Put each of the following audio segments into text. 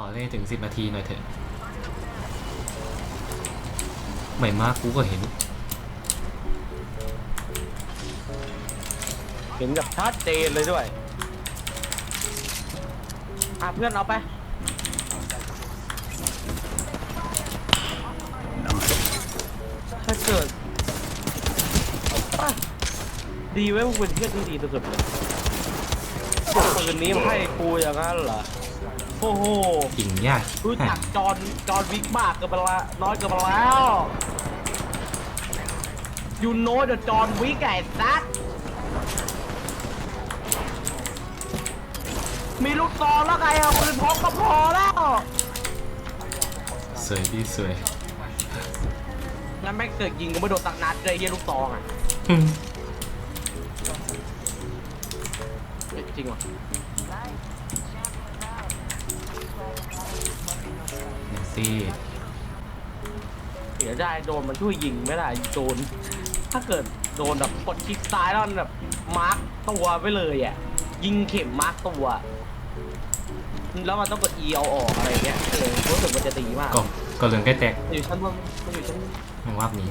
ขอเล่นถึงสิบนาทีหน่อยเถอะ ไม่มากกูก็เห็น เห็นแบบชัดเจนเลยด้วย อะเพื่อนเอาไป ถ้าเกิดอะดีไว้ยมึงเป็นเพื่อนที่ดีสุดๆเลยบอกปืนนี้มาให้กูอย่างนั้นเหรอ โอ้โหจริงยากรู้จักจอห์นจอห์นวิกมากเกินไปละน้อยเกินไปแล้ว you know the John Wick ไอ้ซัดมีลูกซองแล้วไงเอาปืนพกก็พอแล้วสวยดีสวยงั้นแม่งเกิดยิงก็ไม่โดนตักนัดเลยไอ้เหี้ยลูกซองอะอืมเฮ้ยจริงว่ะ เดี๋ยวซี่เสียได้โดนมันช่วยยิงไม่ได้โดน ถ้าเกิดโดนแบบกดคลิกซ้ายแล้วมันแบบมาร์กตัวไปเลยอะ ยิงเข็มมาร์กตัว แล้วมันต้องกด E เอาออกอะไรเงี้ยเออรู้สึกมันจะดีมากก็ก็เหลืองใกล้แตกอยู่ชั้นบนมันอยู่ชั้นยังวับหนี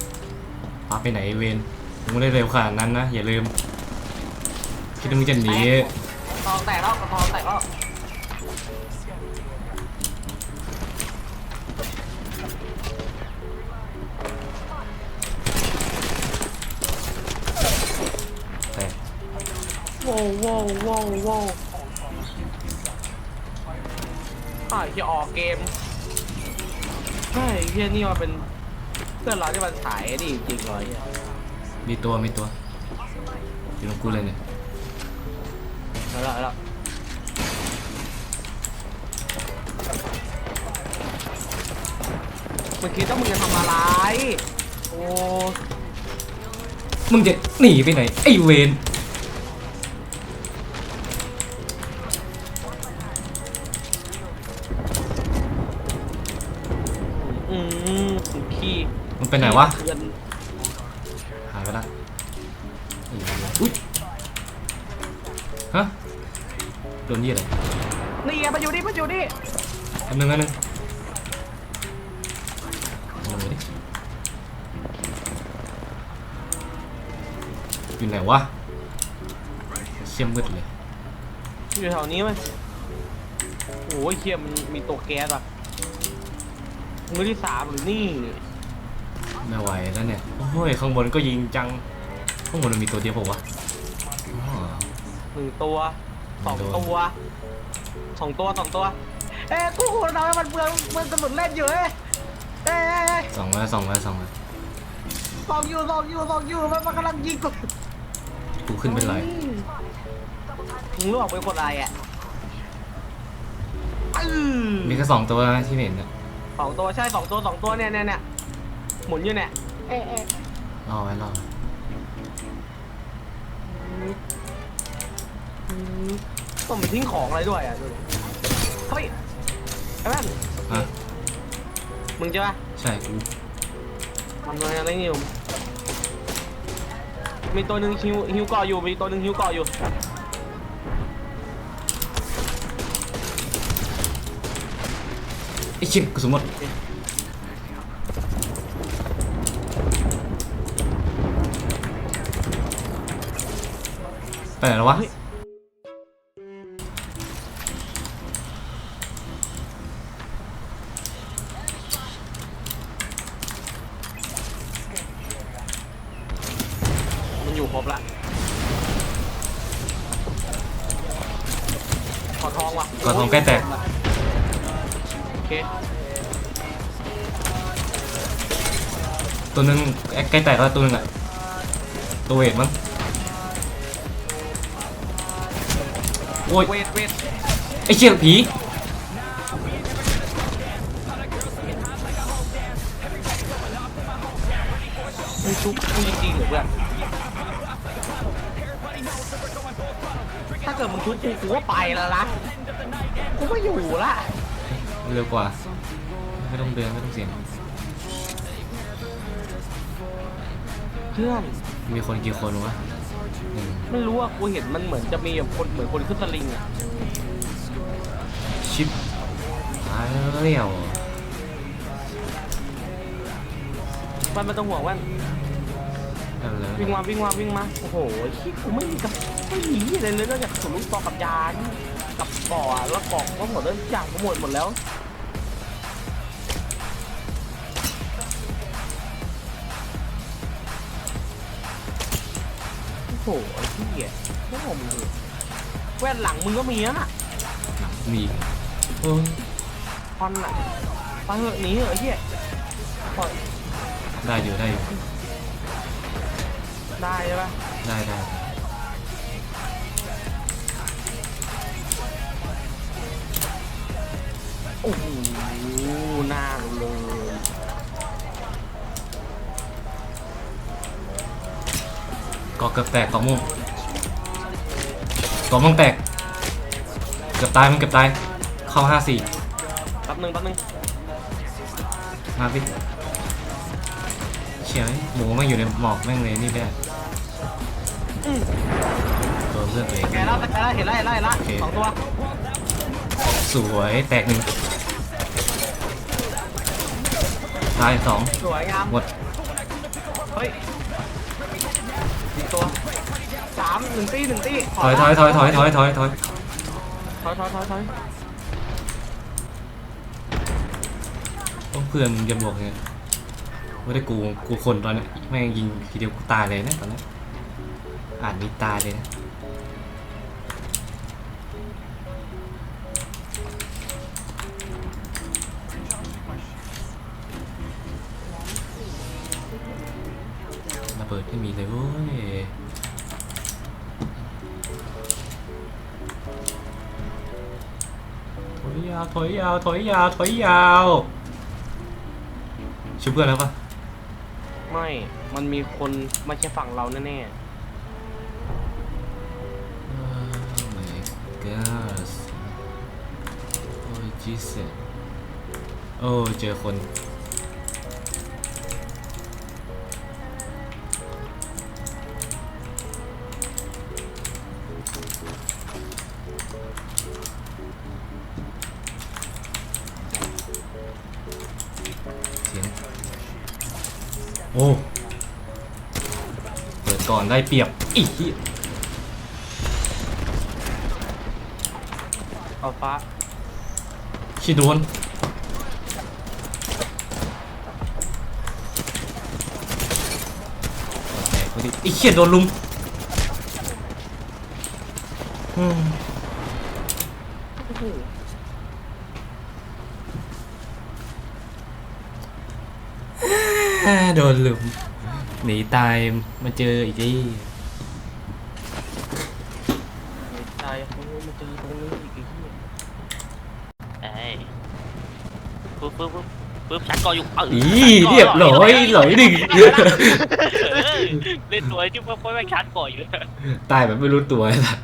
วับไปไหนเวนมึงไม่ได้เร็วขนาดนั้นนะอย่าลืมคิดว่ามึงจะหนี ทองแตกแล้วกระทองแตกแล้ว ว้าวว้าวว้าวว้าวอ่าที่ออกเกมใช่เฮียนี่มันเป็นเพื่อนเราที่มันขายนี่จริงเลยเนี่ยมีตัวมีตัวอยู่ตรงกูเลยเนี่ยแล้วแล้วแล้วเมื่อกี้ต้องมึงจะทำอะไร โอ้ มึงจะหนีไปไหน ไอ้เวน ขี้มันไปไหนวะ เพื่อนหายไปละอุ้ยฮะโดนยี่อะไรนี่ไงมาอยู่นี่มาอยู่นี่อันนึงอันนึงลงมาดิอยู่ไหนวะเชี่ยมืดเลย อยู่แถวนี้มั้ยโอ้ยเคียมันมีตัวแก๊สอะมือที่สามหรือนี่ ไม่ไหวแล้วเนี่ย โอ้ย ข้างบนก็ยิงจัง ข้างบนมันมีตัวเดียวเปล่าวะอ๋อ หนึ่งตัวสองไม่โดนตัวสองตัวสองตัว เอ้ยกูหัวน้อยมันเมืองเมืองกระสุนเล่นอยู่เอ้ยเอ้ยเอ้ยเอ้ยสองแล้วสองแล้วสองแล้วสองอยู่สองอยู่สองอยู่มันมันกำลังยิงกูกูขึ้นเป็นไรมึงรู้ว่าเป็นคนอะไรอะอื้อมีแค่สองตัวนะที่เห็นเนี่ยสองตัวใช่สองตัวสองตัวเนี่ยเนี่ยเนี่ย หมุนอยู่เนี่ยเอ๊ะเอ๊ะรอไว้รอไว้ต้องไปทิ้งของอะไรด้วยอะดูดิเฮ้ยไอ้แม่นฮะมึงใช่ปะใช่กูมันมาอะไรนี่อยู่มีตัวหนึ่งฮิวฮิวเกาะอยู่มีตัวหนึ่งฮิวเกาะอยู่ไอ้ชิบกระสุนหมด ไปไหนแล้ววะ มันอยู่ครบละขอทองว่ะกอทองใกล้แตก โอเคตัวหนึงใกล้แตกแล้วตัวหนึงอะตัวเวทมั้ง โอ้ยเวทเวทไอ้เชี่ยผีมึงชุบมึงจริงๆเหรอเพื่อนถ้าเกิดมึงชุบกูกูก็ไปแล้วนะกูไม่อยู่ละเร็วกว่า ไม่ต้องเดินไม่ต้องเสียง เพื่อน มีคนกี่คนวะหนึ่ง ไม่รู้อะกูเห็นมันเหมือนจะมีแบบคนเหมือนคนขึ้นสลิงอะชิปตายเลี้ยวมันไม่ต้องห่วงว่านั่นเลยวิ่งมาวิ่งมาวิ่งมาโอ้โหที่กูไม่มีกับไม่มีอะไรเลยนอกจากสุลูกตอกับยานี่กับก่อแล้วกล่องก็หมดแล้วทุกอย่างก็หมดหมดแล้ว หไอ้ที่เหี้ยไม่ผมเลยแว่นหลังมึงก็มีแล้วน่ะมีโอ้ยคอนน่ะไปเหอะหนีเหอะไอ้เหี้ยปล่อยได้อยู่ได้อยู่ได้ใช่ปะได้ได้ กอเกือบแตกกอม่วงกอม่วงแตก เกือบตายมันเกือบตาย เข้าห้าสี่แป๊บนึงแป๊บนึงมาพี่เชี่ยไหมหมูแม่งอยู่ในหมอกแม่งเลยนี่แม่อืมตัวเพื่อนตัวเองแกแล้วแกแล้วเห็นแล้วเห็นแล้วเห็นแล้วโอเคสองตัว สวยแตกหนึ่งตายสองสวยงามหมดเฮ้ยอีก ตัวสามหนึ่งตีหนึ่งตีถอยถอยถอยถอยถอยถอยถอยถอยถอยถอยถอยต้องเพื่อนจะบวกไงไม่ได้กูกูคนตอนนี้แม่งยิงทีเดียวกูตายเลยนะตอนนี้อ่านมีตายเลยนะ เบิดไม่มีเลยเว้ยถอยยาวถอยยาวถอยยาวถอยยาวช่วยเพื่อนแล้วปะไม่ มันมีคนไม่ใช่ฝั่งเราแน่ Oh my god โอ้ย Jesus โอ้เจอคน โอ้ เปิดก่อนได้เปรียบอีกๆเอาฟ้าชิโดนแตกพอดีไอ้เขียโดนลุมอืม โอ้โหอ่าโดนลุมหนีตายมาเจออีกทีในใจเขามาเจอตรงนี้อีกไอ้เหี้ยเอ้ยปึ๊บปึ๊บปึ๊บปึ๊บชัดก่ออยู่เอออีชัดก่เรียบร้อยหลอยหนึ่งเออเล่นตัวที่ว่าไม่ชัดก่ออยู่ตายแบบไม่รู้ตัวไอ้สัส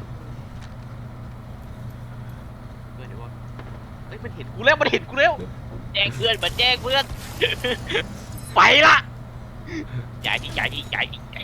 เดี๋ยวว่าเฮ้ยมันเห็นกูแล้วมันเห็นกูแล้วแจ้งเพื่อนมันแจ้งเพื่อน ไปละใหญ่ที่ใหญ่ดิใหญ่ใหญ่